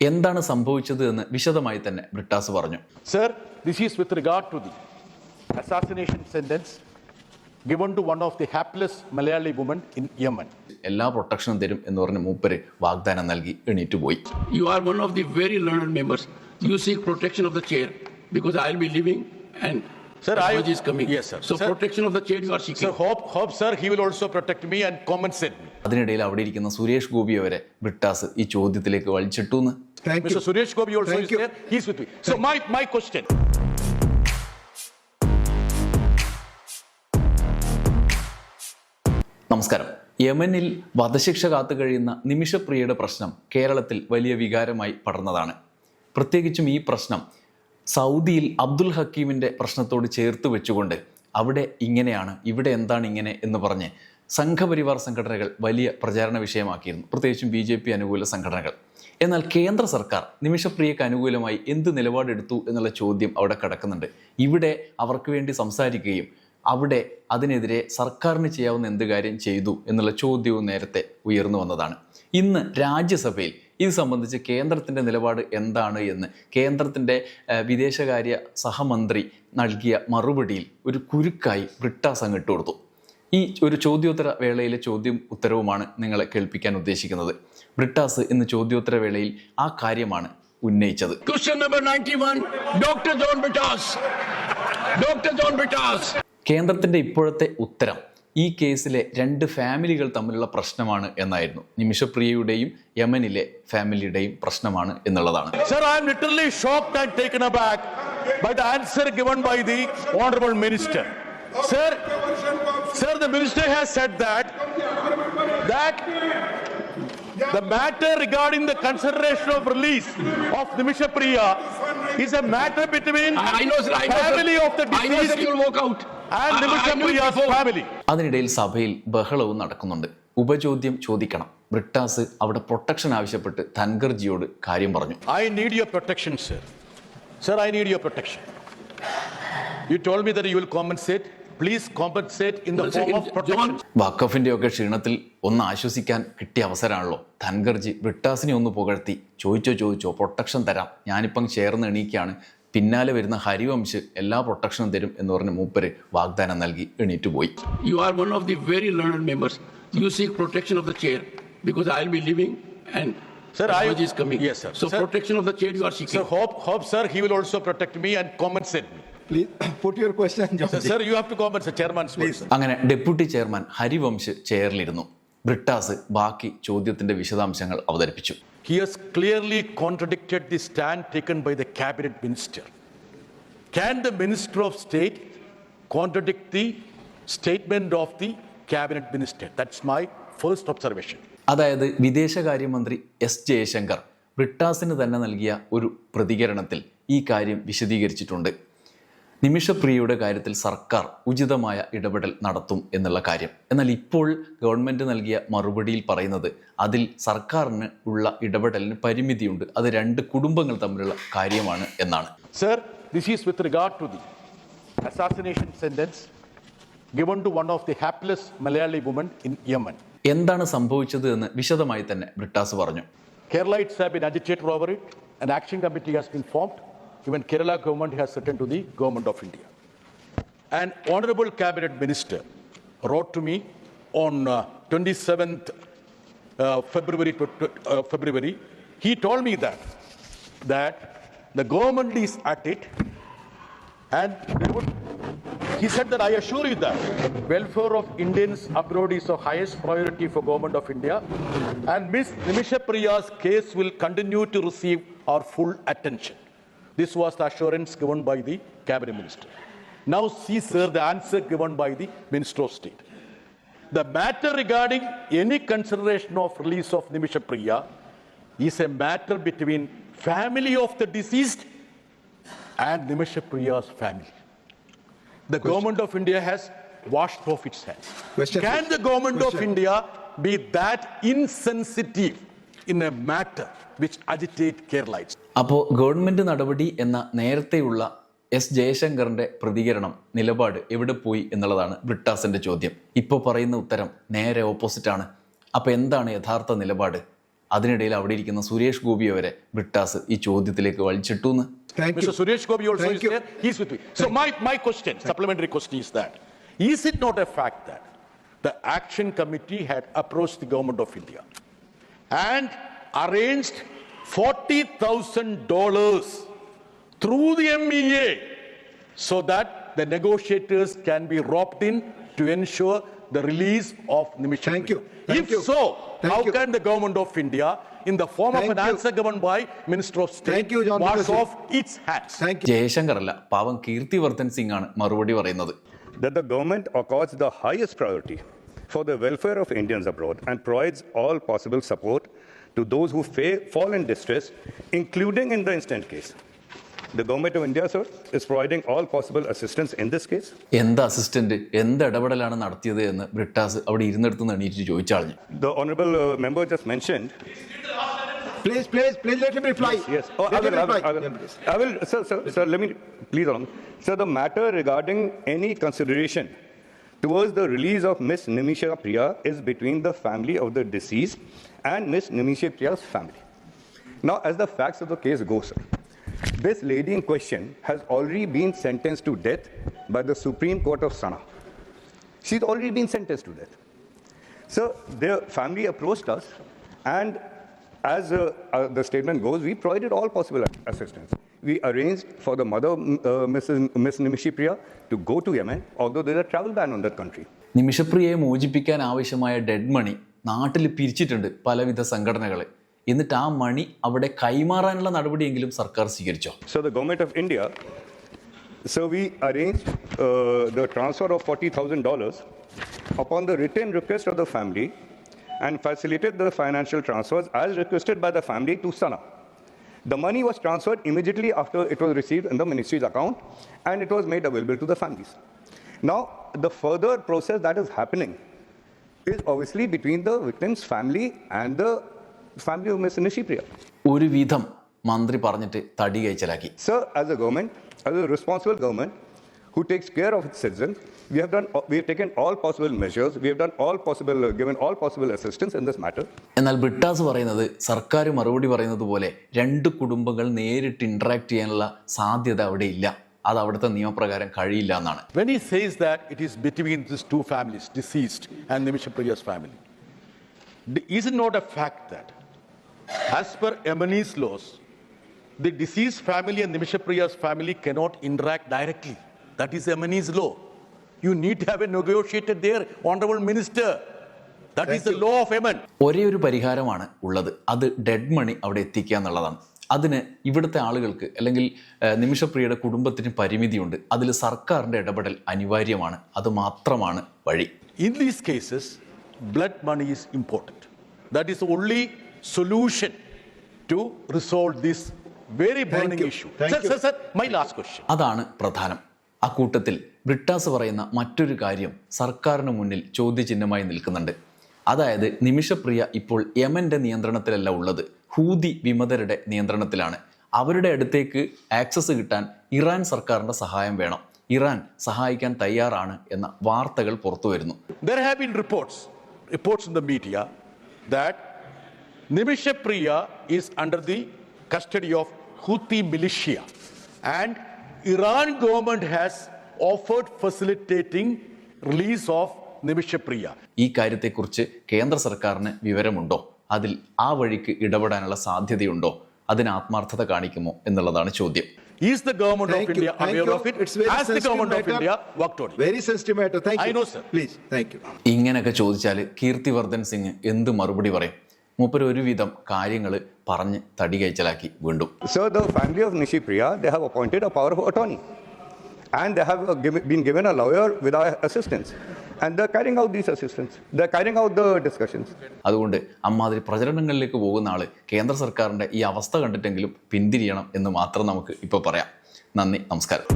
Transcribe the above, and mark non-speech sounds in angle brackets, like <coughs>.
എന്താണ് സംഭവിച്ചത് എന്ന് വിശദമായി തന്നെ ബ്രിട്ടാസ് പറഞ്ഞു sir this is with regard to the assassination sentence given to one of the hapless Malayali women in Yemen. എല്ലാ പ്രൊട്ടക്ഷനും തരും എന്ന് പറഞ്ഞ് മൂപ്പര് വാഗ്ദാനം നൽകി എണീറ്റ് പോയി You are one of the very learned members. You seek protection of the chair because I'll be leaving and Sir, I- is coming. Yes, sir. So Sir- protection of the chair you are seeking. Sir, hope, hope, sir, he will also protect me and compensate me. അതിനിടയിൽ അവിടെ ഇരിക്കുന്ന സുരേഷ് ഗോപിയെ വരെ ബ്രിട്ടാസ് ഈ ചോദ്യത്തിലേക്ക് വലിച്ചിട്ടു എന്ന് Thank Mr. you. Suresh Gobi also Thank is you. there. He's with me. So my, my question. നമസ്കാരം യമനിൽ വധശിക്ഷ കാത്തു കഴിയുന്ന നിമിഷപ്രിയയുടെ പ്രശ്നം കേരളത്തിൽ വലിയ വികാരമായി പടർന്നതാണ് പ്രത്യേകിച്ചും ഈ പ്രശ്നം സൗദിയിൽ അബ്ദുൽ ഹക്കീമിന്റെ പ്രശ്നത്തോട് ചേർത്ത് വെച്ചുകൊണ്ട് അവിടെ ഇങ്ങനെയാണ് ഇവിടെ എന്താണ് ഇങ്ങനെ എന്ന് പറഞ്ഞ് സംഘപരിവാർ സംഘടനകൾ വലിയ പ്രചാരണ വിഷയമാക്കിയിരുന്നു പ്രത്യേകിച്ചും ബി ജെ പി അനുകൂല സംഘടനകൾ എന്നാൽ കേന്ദ്ര സർക്കാർ നിമിഷപ്രിയക്ക് അനുകൂലമായി എന്ത് നിലപാടെടുത്തു എന്നുള്ള ചോദ്യം അവിടെ കിടക്കുന്നുണ്ട്. ഇവിടെ അവർക്ക് വേണ്ടി സംസാരിക്കുകയും അവിടെ അതിനെതിരെ സർക്കാരിന് ചെയ്യാവുന്ന എന്ത് കാര്യം ചെയ്തു എന്നുള്ള ചോദ്യവും നേരത്തെ ഉയർന്നു വന്നതാണ്. ഇന്ന് രാജ്യസഭയിൽ ഇത് സംബന്ധിച്ച് കേന്ദ്രത്തിന്റെ നിലപാട് എന്താണ് എന്ന് കേന്ദ്രത്തിന്റെ വിദേശകാര്യ സഹമന്ത്രി നൽകിയ മറുപടിയിൽ ഒരു കുരുക്കായി ബ്രിട്ടാസ് അങ്ങിട്ട് കൊടുത്തു ഈ ഒരു ചോദ്യോത്തര വേളയിലെ ചോദ്യം ഉത്തരവുമാണ് നിങ്ങളെ കേൾപ്പിക്കാൻ ഉദ്ദേശിക്കുന്നത്. ബ്രിട്ടാസ് എന്ന ചോദ്യോത്തരവേളയിൽ ആ കാര്യമാണ് ഉന്നയിച്ചത്. കേന്ദ്രത്തിന്റെ ഇപ്പോഴത്തെ ഉത്തരം ഈ കേസിലെ രണ്ട് ഫാമിലികൾ തമ്മിലുള്ള പ്രശ്നമാണ് എന്നായിരുന്നു. നിമിഷപ്രിയയുടെയും യമനിലെ ഫാമിലിയുടെയും പ്രശ്നമാണ് എന്നുള്ളതാണ്. That the matter regarding the consideration of release of Nimisha Priya is a matter between I, know, sir. I know, family of the I know, sir. deceased You'll walk out. and I- I- Nimisha I knew it Priya's before. family. അതിനിടയിൽ സഭയിൽ ബഹളവും നടക്കുന്നുണ്ട് ഉപചോദ്യം ചോദിക്കണം ബ്രിട്ടാസ് അവിടെ protection ആവശ്യപ്പെട്ട് ധൻഗർജിയോട് കാര്യം പറഞ്ഞു I need your protection, sir. Sir, I need your protection. You told me that you will compensate. Please compensate in the Well, sir, form of in- protection. ഒക്കെ ക്ഷീണത്തിൽ ഒന്ന് ആശ്വസിക്കാൻ കിട്ടിയ അവസരമാണല്ലോ ധൻഗർജി ബ്രിട്ടാസിനെ ഒന്ന് പുകഴ്ത്തി ചോദിച്ചോ ചോദിച്ചോ പ്രൊട്ടക്ഷൻ തരാം ഞാനിപ്പം ചേർന്ന് എണീക്കുകയാണ് പിന്നാലെ വരുന്ന ഹരിവംശ് എല്ലാ പ്രൊട്ടക്ഷനും തരും എന്ന് പറഞ്ഞ് മൂപ്പര് വാഗ്ദാനം നൽകി എണീറ്റ് പോയി You are one of the very learned members. You seek protection of the chair because I'll be leaving and Sir, I- is coming. Yes, sir. So Sir- protection of the chair you are seeking. Sir, hope, hope, sir, he will also protect me and compensate me. <coughs> അങ്ങനെ deputy chairman Harivansh ചെയറിലിരുന്നു. ബ്രിട്ടാസ് ബാക്കി ചോദ്യത്തിന്റെ വിശദാംശങ്ങൾ അവതരിപ്പിച്ചു. He clearly contradicted the stand taken by the cabinet minister can the minister of state contradict the statement of the cabinet minister that's my first observation അതായത് വിദേശകാര്യമന്ത്രി S Jaishankar ബ്രിട്ടാസിന് തന്നെ നൽകിയ ഒരു പ്രതികരണത്തിൽ ഈ കാര്യം വിശദീകരിച്ചിട്ടുണ്ട്. നിമിഷപ്രിയയുടെ കാര്യത്തിൽ സർക്കാർ ഉചിതമായ ഇടപെടൽ നടത്തും എന്നുള്ള കാര്യം. എന്നാൽ ഇപ്പോൾ ഗവൺമെന്റ് നൽകിയ മറുപടിയിൽ പറയുന്നത് അതിൽ സർക്കാരിന് ഉള്ള ഇടപെടലിന് പരിമിതിയുണ്ട്. അത് രണ്ട് കുടുംബങ്ങൾ തമ്മിലുള്ള കാര്യമാണ് എന്നാണ്. Sir this is with regard to the assassination sentence given to one of the hapless Malayali women in Yemen എന്താണ് സംഭവിച്ചത് എന്ന് വിശദമായി തന്നെ ബ്രിട്ടാസ് പറഞ്ഞു. Keralites have been agitated over it An action committee has been formed. Even Kerala government has written to the government of India. An honorable cabinet minister wrote to me on uh, 27th uh, February, uh, February. He told me that that the government is at it and would, he said that I assure you that welfare of Indians abroad is of highest priority for government of India and Miss Nimisha Priya's case will continue to receive our full attention. This was the assurance given by the cabinet minister. Now see sir the answer given by the minister of state. The matter regarding any consideration of release of Nimisha Priya is a matter between family of the deceased and Nimisha Priya's family. The government of India has washed off its hands. Question, Can the government of India be that insensitive in a matter which agitate Keralites? അപ്പോൾ government നടപടി എന്ന നേരത്തെയുള്ള S ജയശങ്കറിന്റെ പ്രതികരണം നിലപാട് എവിടെ പോയി എന്നുള്ളതാണ് ബ്രിട്ടാസിന്റെ ചോദ്യം. ഇപ്പോൾ പറയുന്ന ഉത്തരം നേരെ ഓപ്പോസിറ്റ് ആണ് അപ്പോൾ എന്താണ് യഥാർത്ഥ നിലപാട്? അതിനിടയിൽ അവിടെ ഇരിക്കുന്ന സുരേഷ് ഗോപി വരെ ബ്രിട്ടാസ് ഈ ചോദ്യത്തിലേക്ക് വലിച്ചിട്ടു എന്ന്. The action committee had approached the government of India and arranged $40,000 through the MEA so that the negotiators can be roped in to ensure the release of Nimisha Thank you. Thank If you. so, Thank how you. can the government of India, in the form of an you. answer given by Minister of State, Thank you, John wash Bajaj. off its hands? Thank you. Jaishankar അല്ല പാവം കീർത്തിവർദ്ധൻ സിംഗ് ആണ് മറുപടി പറയുന്നത് that the government accords the highest priority for the welfare of Indians abroad and provides all possible support to those who fa- fall in distress, including in the instant case. The government of India, sir, is providing all possible assistance in this case. എന്ത് assistant എന്ത് ഇടപെടലാണ് നടത്തിയത് എന്ന് ബ്രിട്ടാസ് അവിടെ ഇരുന്നിടത്ത് നിന്ന് എണീറ്റ് ചോദിച്ചാളഞ്ഞു The honorable uh, member just mentioned. Please, please, please let him reply. Yes. Oh, I Let him will, I will, reply. I will. I will, sir, sir, sir, let me, please. Sir, the matter regarding any consideration towards the release of Miss Nimisha Priya is between the family of the deceased and Miss Nimisha Priya's family. Now, as the facts of the case go, sir, this lady in question has already been sentenced to death by the Supreme Court of Sana. She's already been sentenced to death. So the family approached us, and as uh, uh, the statement goes, we provided all possible assistance. We arranged for the mother, uh, Mrs. Miss Nimishipriya, to go to Yemen, although there's a travel ban on that country. നിമിഷപ്രിയയെ മോചിപ്പിക്കാൻ ആവശ്യമായ dead മണി നാട്ടിൽ പിരിച്ചിട്ടുണ്ട് പലവിധ സംഘടനകൾ എന്നിട്ട് ആ മണി അവിടെ കൈമാറാനുള്ള നടപടിയെങ്കിലും സർക്കാർ സ്വീകരിച്ചോ So the government of India, so we arranged uh, the transfer of $40,000 upon the written request of the family and facilitated the financial transfers as requested by the family to Sana. The money was transferred immediately after it was received in the ministry's account and it was made available to the families. Now, the further process that is happening is obviously between the victim's family and the family of Ms. Nishi Priya. ഒരു വിധം മന്ത്രി പറഞ്ഞിട്ട് തടി കൈച്ചലാക്കി Sir, as a government, as a responsible government who takes care of its citizens, we have done, we have taken all possible measures, we have done all possible, uh, given all possible assistance in this matter. എന്നാൽ ബ്രിട്ടാസ് പറയുന്നത് സർക്കാർ മറുപടി പറയുന്നത് പോലെ രണ്ട് കുടുംബങ്ങൾ നേരിട്ട് interact ചെയ്യാനുള്ള സാധ്യത അവിടെ ഇല്ല അത് അവിടുത്തെ നിയമപ്രകാരം കഴിയില്ല എന്നാണ് When he says that it is between these two families, deceased and Nimisha Priya's family, is it not a fact that, as per Emani's laws, the deceased family and Nimishapriya's family cannot interact directly? That is Yemeni's law. You need to have a negotiator there, Honorable Minister. That is the law of Yemen. ഒരേ ഒരു പരിഹാരമാണ് ഉള്ളത് അത് dead മണി അവിടെ എത്തിക്കുക എന്നുള്ളതാണ് അതിന് ഇവിടുത്തെ ആളുകൾക്ക് അല്ലെങ്കിൽ നിമിഷപ്രിയയുടെ കുടുംബത്തിന് പരിമിതിയുണ്ട് അതിൽ സർക്കാരിന്റെ ഇടപെടൽ അനിവാര്യമാണ് അത് മാത്രമാണ് വഴി In these cases, blood money is important. That is the only solution to resolve this very burning my issue. Question sir, sir, sir, my last question. അതാണ് പ്രധാനം അക്കൂട്ടത്തിൽ ബ്രിട്ടാസ് പറയുന്ന മറ്റൊരു കാര്യം സർക്കാരിന് മുന്നിൽ ചോദ്യചിഹ്നമായി നിൽക്കുന്നുണ്ട്. അതായത് നിമിഷപ്രിയ ഇപ്പോൾ യമന്റെ നിയന്ത്രണത്തിലല്ല ഉള്ളത്. ഹൂതി വിമതരുടെ നിയന്ത്രണത്തിലാണ്. അവരുടെ അടുത്തേക്ക് ആക്സസ് കിട്ടാൻ ഇറാൻ സർക്കാരിന്റെ സഹായം വേണം. ഇറാൻ സഹായിക്കാൻ തയ്യാറാണ് എന്ന വാർത്തകൾ പുറത്തു വരുന്നു. There have been reports, reports in the media that Nimishapriya is under the custody of militia and Iran government has offered facilitating release of Nimishapriya Priya. ഈ കാര്യത്തെക്കുറിച്ച് കേന്ദ്ര സർക്കാരിന് വിവരമുണ്ടോ അതിൽ ആ വഴിക്ക് ഇടപെടാനുള്ള സാധ്യതയുണ്ടോ അതിന് ആത്മാർത്ഥത കാണിക്കുമോ എന്നുള്ളതാണ് ചോദ്യം Is the government Thank of you. India aware you. of it? It's very Has the government of. India worked on it? Very sensitive matter. Thank I you. know, sir. Please, thank you. ഇങ്ങനെയൊക്കെ ചോദിച്ചാൽ കീർത്തിവർദ്ധൻ സിംഗ് എന്ത് മറുപടി പറയും മൂപ്പർ ഒരുവിധം കാര്യങ്ങൾ പറഞ്ഞ് തടി കയച്ചലാക്കി വീണ്ടു. So the family of Nishi Priya have appointed a power of and the have been given a lawyer with assistance അതുകൊണ്ട് അമ്മാതിരി പ്രചരണങ്ങളിലേക്ക് പോകുന്ന ആൾ കേന്ദ്ര സർക്കാരിന്റെ ഈ അവസ്ഥ കണ്ടിട്ടെങ്കിലും പിന്തിരിയണം എന്ന് മാത്രം നമുക്ക് ഇപ്പോൾ പറയാം. നന്ദി നമസ്കാരം.